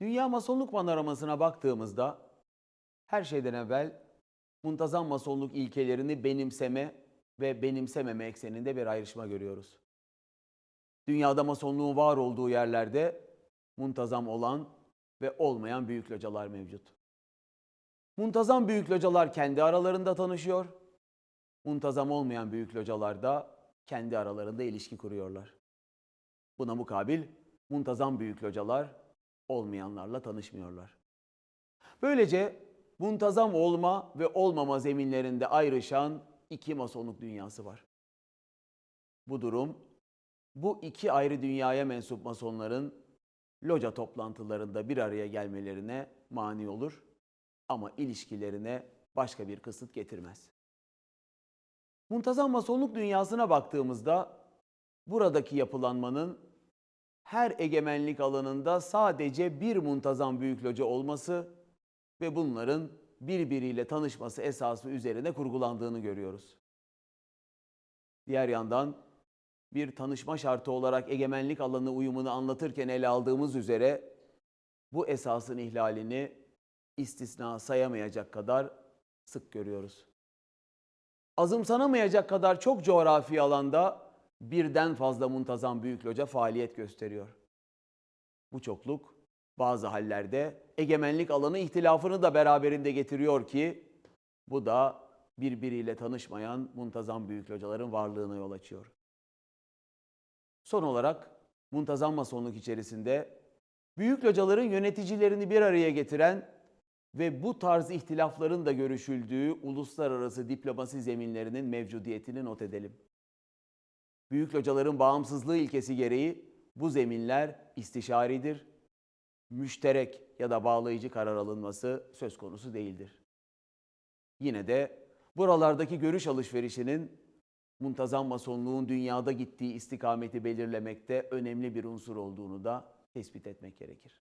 Dünya masonluk panoramasına baktığımızda her şeyden evvel muntazam masonluk ilkelerini benimseme ve benimsememe ekseninde bir ayrışma görüyoruz. Dünyada masonluğun var olduğu yerlerde muntazam olan ve olmayan büyük localar mevcut. Muntazam büyük localar kendi aralarında tanışıyor. Muntazam olmayan büyük localar da kendi aralarında ilişki kuruyorlar. Buna mukabil muntazam büyük localar olmayanlarla tanışmıyorlar. Böylece muntazam olma ve olmama zeminlerinde ayrışan iki masonluk dünyası var. Bu durum bu iki ayrı dünyaya mensup masonların loca toplantılarında bir araya gelmelerine mani olur ama ilişkilerine başka bir kısıt getirmez. Muntazam masonluk dünyasına baktığımızda buradaki yapılanmanın her egemenlik alanında sadece bir muntazam büyük loca olması ve bunların birbiriyle tanışması esası üzerine kurgulandığını görüyoruz. Diğer yandan bir tanışma şartı olarak egemenlik alanı uyumunu anlatırken ele aldığımız üzere bu esasın ihlalini istisna sayamayacak kadar sık görüyoruz. Azımsanamayacak kadar çok coğrafi alanda birden fazla muntazam büyük loca faaliyet gösteriyor. Bu çokluk bazı hallerde egemenlik alanı ihtilafını da beraberinde getiriyor ki bu da birbiriyle tanışmayan muntazam büyük locaların varlığına yol açıyor. Son olarak muntazam masonluk içerisinde büyük locaların yöneticilerini bir araya getiren ve bu tarz ihtilafların da görüşüldüğü uluslararası diplomasi zeminlerinin mevcudiyetini not edelim. Büyük locaların bağımsızlığı ilkesi gereği bu zeminler istişaridir, müşterek ya da bağlayıcı karar alınması söz konusu değildir. Yine de buralardaki görüş alışverişinin muntazam masonluğun dünyada gittiği istikameti belirlemekte önemli bir unsur olduğunu da tespit etmek gerekir.